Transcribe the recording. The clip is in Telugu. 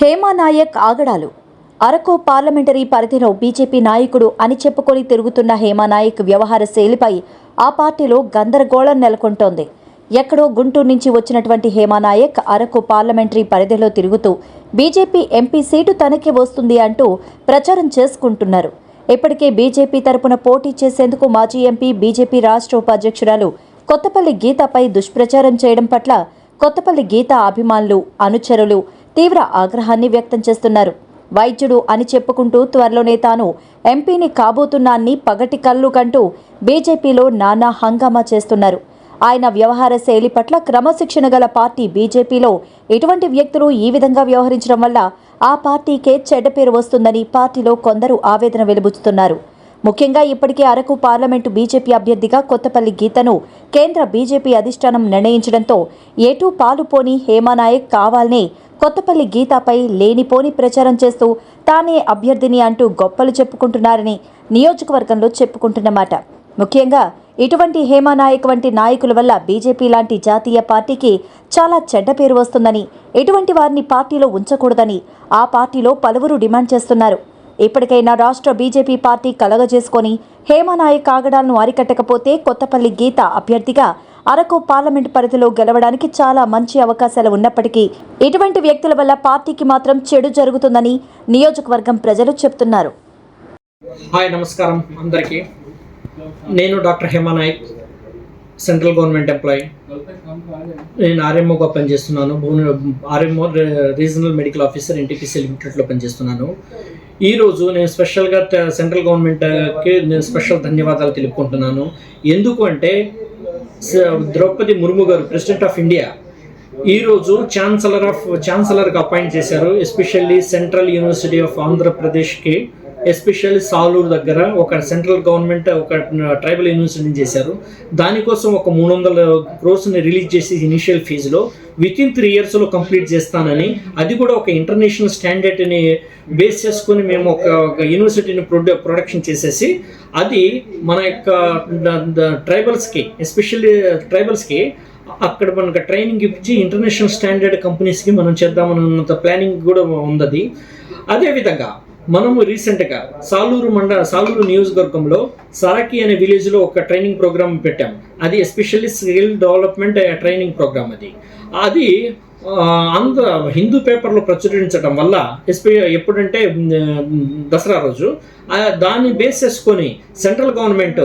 హేమా నాయక్ ఆగడాలు. అరకు పార్లమెంటరీ పరిధిలో బీజేపీ నాయకుడు అని చెప్పుకొని తిరుగుతున్న హేమా నాయక్ వ్యవహార శైలిపై ఆ పార్టీలో గందరగోళం నెలకొంటోంది. ఎక్కడో గుంటూరు నుంచి వచ్చినటువంటి హేమా నాయక్ అరకు పార్లమెంటరీ పరిధిలో తిరుగుతూ బీజేపీ ఎంపీ సీటు తనకే వస్తుంది అంటూ ప్రచారం చేసుకుంటున్నారు. ఇప్పటికే బీజేపీ తరపున పోటీ చేసేందుకు మాజీ ఎంపీ బీజేపీ రాష్ట్ర ఉపాధ్యక్షురాలు కొత్తపల్లి గీతపై దుష్ప్రచారం చేయడం పట్ల కొత్తపల్లి గీత అభిమానులు అనుచరులు తీవ్ర ఆగ్రహాన్ని వ్యక్తం చేస్తున్నారు. వైద్యుడు అని చెప్పుకుంటూ త్వరలోనే తాను ఎంపీని కాబోతున్నాన్ని పగటి కళ్ళు కంటూ బీజేపీలో నానా హంగామా చేస్తున్నారు. ఆయన వ్యవహార శైలి పట్ల క్రమశిక్షణ గల పార్టీ బీజేపీలో ఇటువంటి వ్యక్తులు ఈ విధంగా వ్యవహరించడం వల్ల ఆ పార్టీకే చెడ్డ పేరు వస్తుందని పార్టీలో కొందరు ఆవేదన వెలుబుచ్చుతున్నారు. ముఖ్యంగా ఇప్పటికే అరకు పార్లమెంటు బీజేపీ అభ్యర్థిగా కొత్తపల్లి గీతను కేంద్ర బీజేపీ అధిష్టానం నిర్ణయించడంతో ఎటూ పాలుపోని హేమానాయక్ కావాలనే కొత్తపల్లి గీతపై లేనిపోని ప్రచారం చేస్తూ తానే అభ్యర్థిని అంటూ గొప్పలు చెప్పుకుంటున్నారని నియోజకవర్గంలో చెప్పుకుంటున్నమాట ముఖ్యంగా ఇటువంటి హేమానాయక్ వంటి నాయకుల వల్ల బీజేపీ లాంటి జాతీయ పార్టీకి చాలా చెడ్డ పేరు వస్తుందని ఎటువంటి వారిని పార్టీలో ఉంచకూడదని ఆ పార్టీలో పలువురు డిమాండ్ చేస్తున్నారు. ఇప్పటికైనా రాష్ట్ర బీజేపీ పార్టీ కలగజేసుకొని హేమానాయక్ ఆగడాలను అరికట్టకపోతే కొత్తపల్లి గీత అభ్యర్థిగా అరకు పార్లమెంట్ పరిధిలో గెలవడానికి చాలా మంచి అవకాశాలు ఉన్నప్పటికీ ఇటువంటి వ్యక్తుల వల్ల పార్టీకి మాత్రం చెడు జరుగుతుందని నియోజకవర్గం ప్రజలు చెప్తున్నారు. హాయ్ నమస్కారం అందరికీ. నేను doctor Hemanayak central government employee. నేను ఆర్ఎంఓగా పనిచేస్తున్నాను. RMO regional medical officer NTPC లిమిటెడ్లో పనిచేస్తున్నాను. ఈరోజు నేను స్పెషల్గా సెంట్రల్ గవర్నమెంట్కి నేను స్పెషల్ ధన్యవాదాలు తెలుపుకుంటున్నాను. ఎందుకు అంటే ద్రౌపది ముర్ము గారు ప్రెసిడెంట్ ఆఫ్ ఇండియా ఈరోజు ఛాన్సలర్ ఆఫ్ ఛాన్సలర్గా అపాయింట్ చేశారు ఎస్పెషల్లీ సెంట్రల్ యూనివర్సిటీ ఆఫ్ ఆంధ్రప్రదేశ్కి. ఎస్పెషల్లీ సాలూరు దగ్గర ఒక సెంట్రల్ గవర్నమెంట్ ఒక ట్రైబల్ యూనివర్సిటీని చేశారు. దానికోసం ఒక మూడు వందల క్రోర్స్ని రిలీజ్ చేసి ఇనిషియల్ ఫీజులో విత్ ఇన్ త్రీ ఇయర్స్లో కంప్లీట్ చేస్తానని అది కూడా ఒక ఇంటర్నేషనల్ స్టాండర్డ్ని బేస్ చేసుకొని మేము ఒక యూనివర్సిటీని ప్రొడ్యూ ప్రొడక్షన్ చేసేసి అది మన యొక్క ట్రైబల్స్కి ఎస్పెషల్లీ ట్రైబల్స్కి అక్కడ మనకు ట్రైనింగ్ ఇచ్చి ఇంటర్నేషనల్ స్టాండర్డ్ కంపెనీస్కి మనం చేద్దామన్నంత ప్లానింగ్ కూడా ఉంది అదేవిధంగా మనము రీసెంట్గా సాలూరు మండ సాలూరు నియోజకవర్గంలో సరాకి అనే విలేజ్లో ఒక ట్రైనింగ్ ప్రోగ్రామ్ పెట్టాం. అది especially skill development training program అది. అది ఆంధ్ర హిందూ పేపర్లో ప్రచురించడం వల్ల ఎస్పీ ఎప్పుడంటే దసరా రోజు దాన్ని బేస్ చేసుకొని సెంట్రల్ గవర్నమెంట్